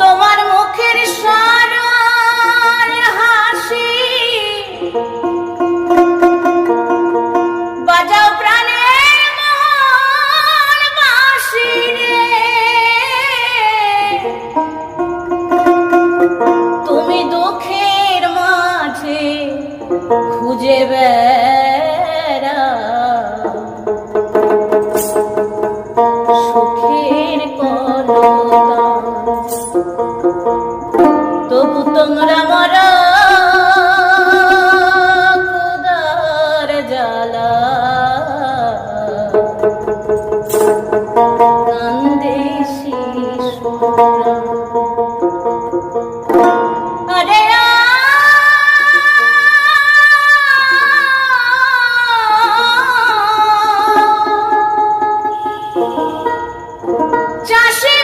তোমার মুখের সরল হাসি। বাজাও প্রাণের মন রে। তুমি দুঃখের মাঝে খুঁজে বেড়াও তোমরা মরা। খুদার জ্বালা। কান্দে শিশুরা চাষি